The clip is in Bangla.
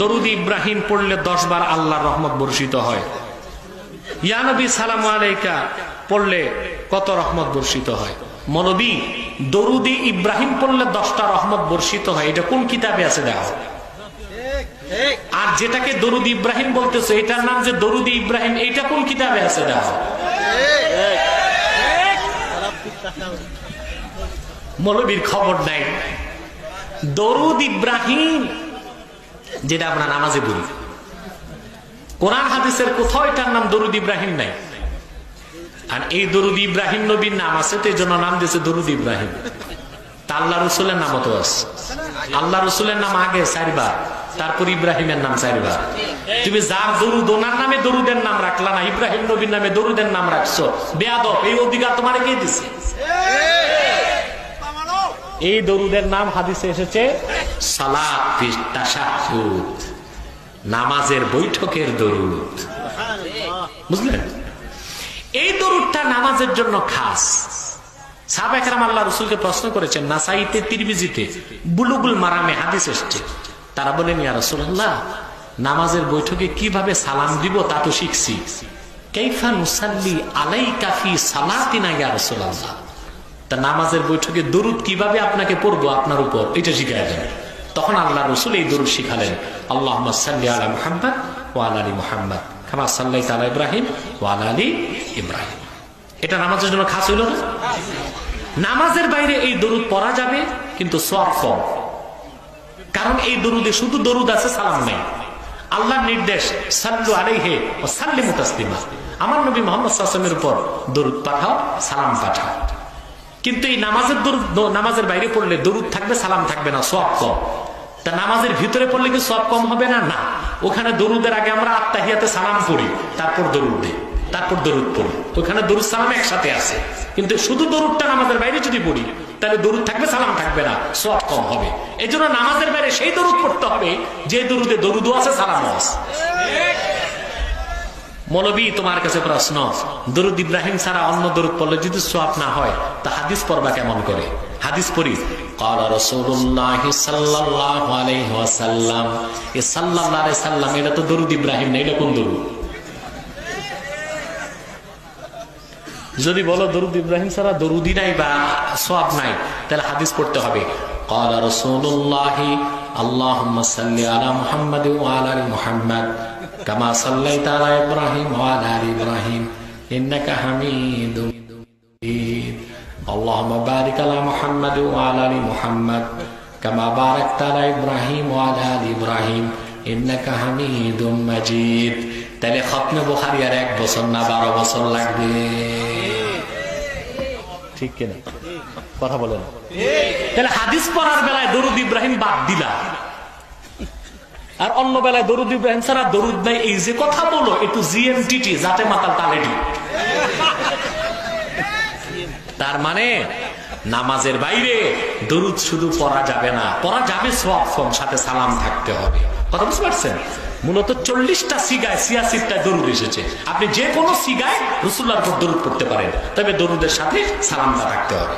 দরুদ ইব্রাহিম পড়লে দশ বার আল্লাহর রহমত বর্ষিত হয়। ইয়ানবী সালাম আলাইকা, পড়লে কত রহমত বর্ষিত হয়। মনবী, দরুদি ইব্রাহিম পড়লে দশটা রহমত বর্ষিত হয়। এটা কোন কিতাবে আছে দেখো? আর যেটাকে দরুদ ইব্রাহিম বলতেছে, এটার নাম যে দরুদি ইব্রাহিম, এইটা কোন কিতাবে আছে দেখো? মৌলবীর খবর নাই। দরুদ ইব্রাহিম যেটা আমরা নামাজে বলি। কোরআন হাদিসের কোথাও এটার নাম দরুদ ইব্রাহিম নাই। আর এই দরুদ ইব্রাহিম নবীর নাম আছে তো এই জন্য নাম দিয়েছে দরুদ ইব্রাহিম। তা আল্লাহ রসুলের নামও তো আছে। আল্লাহ রসুলের নাম আগে চারবার, তারপর ইব্রাহিমের নাম চারবার। তুমি যার দরুদ, ওনার নামে দরুদের নাম রাখলা না, ইব্রাহিম নবীর নামে দরুদের নাম রাখছো। বেয়াদব, এই অধিকার তোমার কে দিছে? এই দরুদের নাম হাদিসে এসেছে নামাজের বৈঠকের দরুদ। বুঝলেন? এই দরুদটা নামাজের জন্য খাস। সাবেকরাম আল্লাহ রসুলকে প্রশ্ন করেছেন, নাসাইতে, তিরমিজিতে বুলুগুল মারামে হাদিস এসছে। তারা বলেন, ইয়া রসুল্লাহ নামাজের বৈঠকে কীভাবে সালাম দিব তা তো শিখছি। কেইফা নুসাল্লি আলাই কাফি সালাতিনা, ইয়া রসুল্লাহ তা নামাজের বৈঠকে দরুদ কীভাবে আপনাকে পড়ব? আপনার উপর। এটা দেন। তখন আল্লাহ রসুল এই দরুদ শিখালেন আল্লাহ সাল্লি আলা মুহাম্মদ ওয়াল আলী মুহাম্মদ খামা সাল্লাই তালা ইব্রাহিম ওয়াল আলী ইব্রাহিম। এটা নামাজের জন্য খাস হইল না? নামাজের বাইরে এই দরুদ পড়া যাবে, কিন্তু কারণ এই দরুদে শুধু দরুদ আছে, সালাম নেই। আল্লাহর নির্দেশ, সাল্লু আলাইহে ও সাল্লি মুতাসলিমা আমার নবী মোহাম্মদ সাল্লামের উপর দরুদ পাঠাও, সালাম পাঠাও। কিন্তু এই নামাজের দরুদ, নামাজের বাইরে পড়লে দরুদ থাকবে, সালাম থাকবে না সব কম। তা নামাজের ভিতরে পড়লে কি সব কম হবে না? না। ওখানে দরুদের আগে আমরা আত্মাহিয়াতে সালাম পড়ি, তারপর দরুদ দিই, তারপর দরুদ পড়ি। ওখানে দরুদ সালাম একসাথে আছে। কিন্তু শুধু দরুদটা নামাজের বাইরে যদি পড়ি, তাহলে দরুদ থাকবে, সালাম থাকবে না, সব কম হবে। এই জন্য নামাজের বাইরে সেই দরুদ পড়তে হবে, যে দরুদে দরুদও আছে, সালামও আছে। মৌলবী, তোমার কাছে প্রশ্ন, দরুদ ইব্রাহিম ছাড়া অন্য দরুদ পড়লে যদি সোয়াব না হয়, তা হাদিস পড়বা কেমন করে? হাদিস পড়ি। সাল্লাহ এ সাল্লাহ সাল্লাম, এটা তো দরুদ ইব্রাহিম না, এটা কোন যদি বলো দরুদ ইব্রাহিম সারা দরুদি নাই বা সব নাই, তাহলে হাদিস পড়তে হবে। কালা আল্লাহ আলা মুহাম্মদ আলাল কামা সাল্লাই তালা ইব্রাহিম ইব্রাহিম, ইন্নাকা হামিদুম اللهم بارك على محمد وعلى ال محمد كما باركت على ابراهيم وعلى ال ابراهيم انك حميد مجيد তাহলে খতমে বুখারি আর এক বছর না বারো বছর লাগবে ঠিক কিনা কথা বলেন তাহলে হাদিস পড়ার বেলায় দরুদ ইব্রাহিম বাদ দিলা আর অন্য বেলায় দরুদ ইব্রাহিম ছাড়া দরুদ নাই এই যে কথা বলো একটু জিএমটিটি যাতে মাতাল তালেটি তার মানে নামাজের বাইরে দরুদ শুধু পড়া যাবে না, পড়া যাবে সব সাথে সালাম থাকতে হবে। কথা বুঝতে পারছেন? মূলত চল্লিশটা সিগায় সিয়াসিটটায় দরুদ এসেছে। আপনি যে কোনো সিগায় রসুল্লার উপর দরুদ করতে পারেন, তবে দরুদের সাথে সালামটা থাকতে হবে।